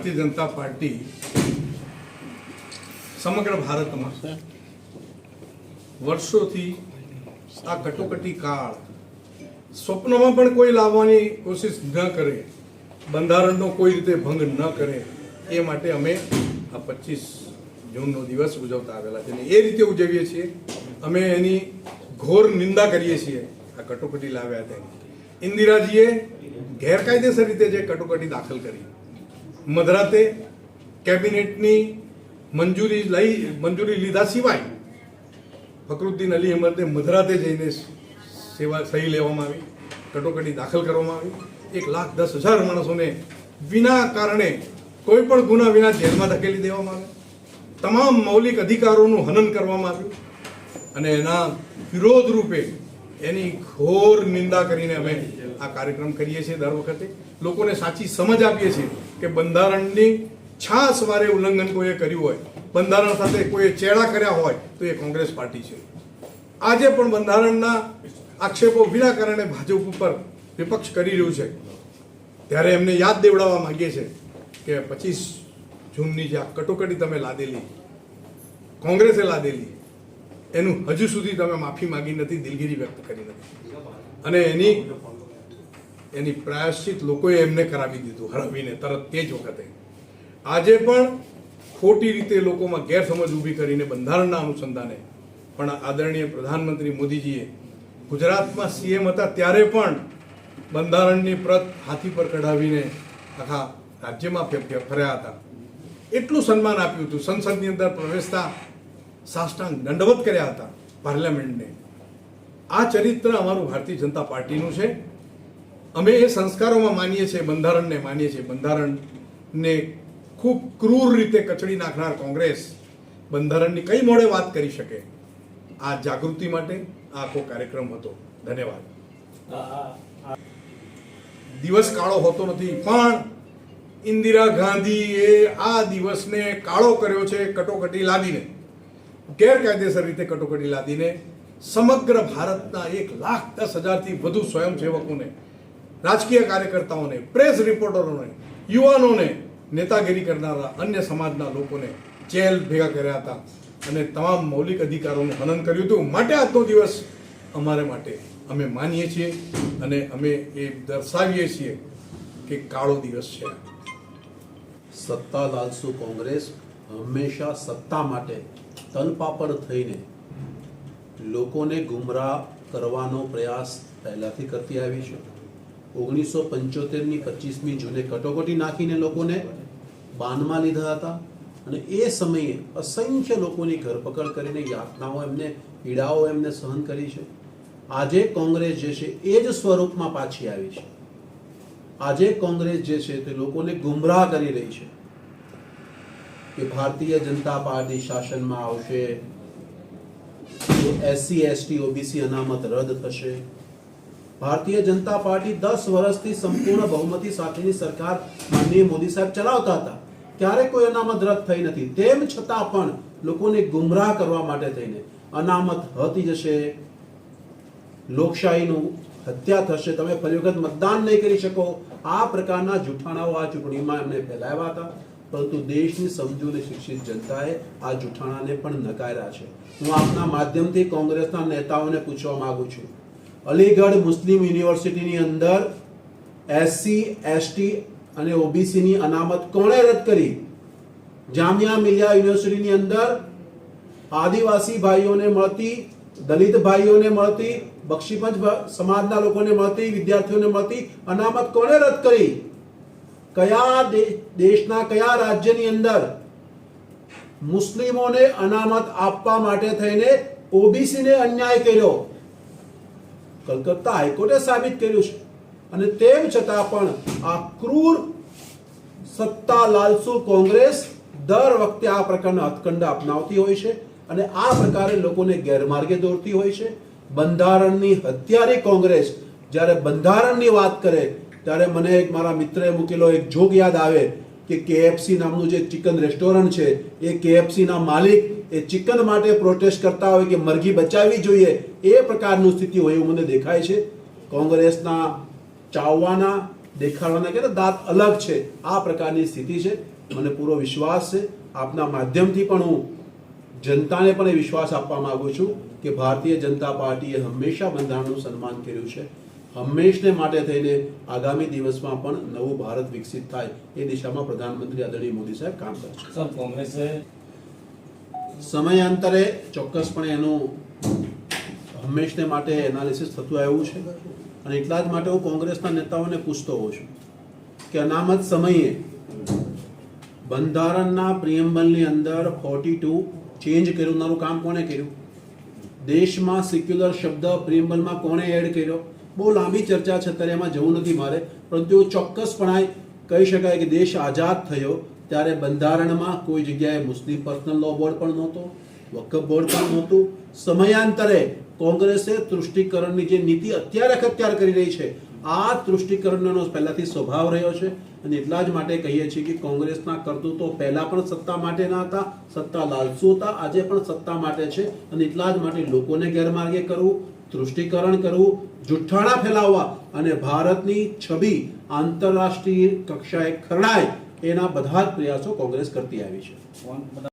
Bharatiya Janata party સમગ્ર ભારતમાં વર્ષોથી આ કટોકટી કાળ સ્વપ્નમાં પણ કોઈ લાવવાની કોશિશ ન કરે, બંધારણનો કોઈ રીતે ભંગ ન કરે, એ માટે અમે આ પચીસ જૂનનો દિવસ ઉજવતા આવેલા છે એ રીતે ઉજવીએ છીએ. અમે એની ઘોર નિંદા કરીએ છીએ આ કટોકટી લાવ્યા તેની. ઇન્દિરાજીએ ગેરકાયદેસર રીતે જે કટોકટી દાખલ કરી મધરાતે કેબિનેટની મંજૂરી લઈ, મંજૂરી લીધા સિવાય ફકરુદ્દીન અલી અહમદને મધરાતે જઈને સેવા સહી લેવામાં આવી, કટોકટી દાખલ કરવામાં આવી. એક લાખ દસ હજાર માણસોને વિના કારણે કોઈ પણ ગુના વિના જેલમાં ધકેલી દેવામાં આવી. તમામ મૌલિક અધિકારોનું હનન કરવામાં આવ્યું. અને એના વિરોધ રૂપે એની ઘોર નિંદા કરીને અમે આ કાર્યક્રમ કરીએ છીએ દર વખતે. લોકોને સાચી સમજ આપીએ છીએ કે બંધારણની છાસ વારે ઉલ્લંઘન કોઈએ કર્યું હોય, બંધારણ સાથે કોઈએ ચેડા કર્યા હોય, તો એ કોંગ્રેસ પાર્ટી છે. આજે પણ બંધારણના આક્ષેપો વિના કારણે ભાજપ ઉપર વિપક્ષ કરી રહ્યું છે. ત્યારે એમને યાદ દેવડાવવા માંગીએ છીએ કે પચીસ જૂનની જે આ કટોકટી તમે લાદેલી, કોંગ્રેસે લાદેલી એનું હજુ સુધી તમે માફી માંગી નથી, દિલગીરી વ્યક્ત કરી નથી. અને એની એની પ્રાયશ્ચિત લોકોએ એમને કરાવી દીધું, હરાવીને, તરત તે જ વખતે. આજે પણ ખોટી રીતે લોકોમાં ગેરસમજ ઊભી કરીને બંધારણના અનુસંધાને પણ આદરણીય પ્રધાનમંત્રી મોદીજીએ ગુજરાતમાં સીએમ હતા ત્યારે પણ બંધારણની પ્રત હાથી પર કઢાવીને આખા રાજ્યમાં ફર્યા હતા. એટલું સન્માન આપ્યું હતું. સંસદની અંદર પ્રવેશતા સાષ્ટાંગ દંડવત કર્યા હતા પાર્લામેન્ટને. આ ચરિત્ર અમારું ભારતીય જનતા પાર્ટીનું છે. અમે એ સંસ્કારોમાં માનીએ છીએ, બંધારણને માનીએ છીએ. બંધારણને ખૂબ ક્રૂર રીતે કચડી નાખનાર કોંગ્રેસ બંધારણની કઈ મોડે વાત કરી શકે? આ જાગૃતિ માટે આખો કાર્યક્રમ હતો. ધન્યવાદ. દિવસ કાળો હોતો નથી, પણ ઇન્દિરા ગાંધીએ આ દિવસને કાળો કર્યો છે, કટોકટી લાદીને. ગેરકાયદેસર રીતે કટોકટી લાદીને સમગ્ર ભારતના એક લાખ દસ હજારથી વધુ સ્વયંસેવકોને, રાજકીય કાર્યકર્તાઓને, પ્રેસ રિપોર્ટરોને, યુવાનોને નેતાગીરી કરનારા અન્ય સમાજના લોકોને જેલ ભેગા કર્યા હતા અને તમામ મૌલિક અધિકારોનું હનન કર્યું હતું. માટે આજનો દિવસ અમારે માટે અમે માનીએ છીએ અને અમે એ દર્શાવીએ છીએ કે કાળો દિવસ છે. સત્તા લાલસુ કોંગ્રેસ હંમેશા સત્તા માટે તલપાપડ થઈને લોકોને ગુમરાહ કરવાનો પ્રયાસ પહેલાથી કરતી આવી છે. ઓગણીસો પંચોતેરની પચીસમી જૂને કટોકટી નાખીને લોકોને બાનમાં લીધા હતા અને એ સમયે અસંખ્ય લોકોની ધરપકડ કરીને યાતનાઓ એમને, પીડાઓ એમને સહન કરી છે. આજે કોંગ્રેસ જે છે એ જ સ્વરૂપમાં પાછી આવી છે. આજે કોંગ્રેસ જે છે તે લોકોને ગુમરાહ કરી રહી છે. કે ભારતીય જનતા પાર્ટી શાસનમાં આવશે, તો એસસી, એસટી, ઓબીસી અનામત રદ થશે. ભારતીય જનતા પાર્ટી દસ વર્ષથી સંપૂર્ણ બહુમતી સાથેની સરકાર માનનીય મોદી સાહેબ ચલાવતા હતા. ક્યારે કોઈ અનામત રદ થઈ નથી. તેમ છતાં પણ લોકોને ગુમરાહ કરવા માટે થઈને અનામત હતી જશે. લોકશાહીનું હત્યા થશે. તમે ફરી વખત મતદાન નહીં કરી શકો. આ પ્રકારના જૂઠાણાઓ આ ચૂંટણીમાં એમને ફેલાવ્યા હતા. પરંતુ દેશની સમજુ શિક્ષિત જનતાએ આ જૂઠાણાને પણ નકાર્યા છે. હું આપના માધ્યમથી કોંગ્રેસના નેતાઓને પૂછવા માંગુ છું. અલીગઢ મુસ્લિમ યુનિવર્સિટીની અંદર એસસી એસટી અને ઓબીસીની અનામત કોણે રદ કરી? જામિયા મિલિયા યુનિવર્સિટીની અંદર આદિવાસી ભાઈઓને મળતી, દલિત ભાઈઓને મળતી, બક્ષીપંચ સમાજના લોકોને મળતી, વિદ્યાર્થીઓને મળતી અનામત કોણે રદ કરી? કયા દેશના કયા રાજ્યની અંદર મુસ્લિમોને અનામત આપવા માટે થઈને ઓબીસીને અન્યાય કર્યો? કલકત્તા હાઈકોર્ટે સાબિત કર્યું છે. અને તેમ છતાં પણ આ ક્રૂર સત્તા લાલસુ કોંગ્રેસ દર વખતે આ પ્રકારના હથકંડા અપનાવતી હોય છે અને આ પ્રકારે લોકોને ગેરમાર્ગે દોરતી હોય છે. બંધારણની હત્યારી કોંગ્રેસ જ્યારે બંધારણની વાત કરે ત્યારે મને એક મારા મિત્રએ મૂકેલો એક જોગ યાદ આવે કે કેએફસી નામનું જે ચિકન રેસ્ટોરન્ટ છે, એ કેએફસીના માલિક એ ચિકન માટે પ્રોટેસ્ટ કરતા હોય કે મરઘી બચાવવી જોઈએ, એ પ્રકારનું સ્થિતિ હોય એવું મને દેખાય છે. કોંગ્રેસના ચાવવાના, દેખાડવાના કે દાંત અલગ છે, આ પ્રકારની સ્થિતિ છે. મને પૂરો વિશ્વાસ છે. આપના માધ્યમથી પણ હું જનતાને પણ એ વિશ્વાસ આપવા માગું છું કે ભારતીય જનતા પાર્ટીએ હંમેશા બંધારણનું સન્માન કર્યું છે. હંમેશને માટે થઈને આગામી દિવસમાં પણ નવું ભારત વિકસિત થાય એ દિશામાં પ્રધાનમંત્રી આદરણીય મોદી સાહેબ કામ કરશે સર કોંગ્રેસે સમયાંતરે ચોક્કસપણે એનું હંમેશને માટે એનાલિસિસ થતું આવ્યું છે અને એટલા જ માટે હું કોંગ્રેસના નેતાઓને પૂછતો હોઉં છું કે અનામત સમયે બંધારણના પ્રિયમ્બલની અંદર ફોર્ટી ટુ ચેન્જ કર્યું કામ કોણે કર્યું? દેશમાં સિક્યુલર શબ્દ પ્રિયમ્બલમાં કોણે એડ કર્યો? બહુ લાંબી ચર્ચા છે, અત્યારે એમાં જવું નથી મારે. પરંતુ એવું ચોક્કસપણાએ કહી શકાય કે દેશ આઝાદ થયો ત્યારે બંધારણમાં કોઈ જગ્યાએ મુસ્લિમ પર્સનલ લો બોર્ડ પણ નહોતો, વકફ બોર્ડ પણ નહોતું. સમયાંતરે કોંગ્રેસે તૃષ્ટિકરણની જે નીતિ અત્યારે અખત્યાર કરી રહી છે, આ તૃષ્ટિકરણનો પહેલાથી સ્વભાવ રહ્યો છે. અને એટલા જ માટે કહીએ છીએ કે કોંગ્રેસના કરતૂતો પહેલા પણ સત્તા માટે ના હતા, સત્તા લાલસુ હતા, આજે પણ સત્તા માટે છે. અને એટલા જ માટે લોકોને ગેરમાર્ગે કરવું તૃષ્ટિકરણ કરવું, જુઠ્ઠાણા ફેલાવવા અને ભારતની છબી આંતરરાષ્ટ્રીય કક્ષાએ ખરડાય એના બધા જ પ્રયાસો કોંગ્રેસ કરતી આવી છે.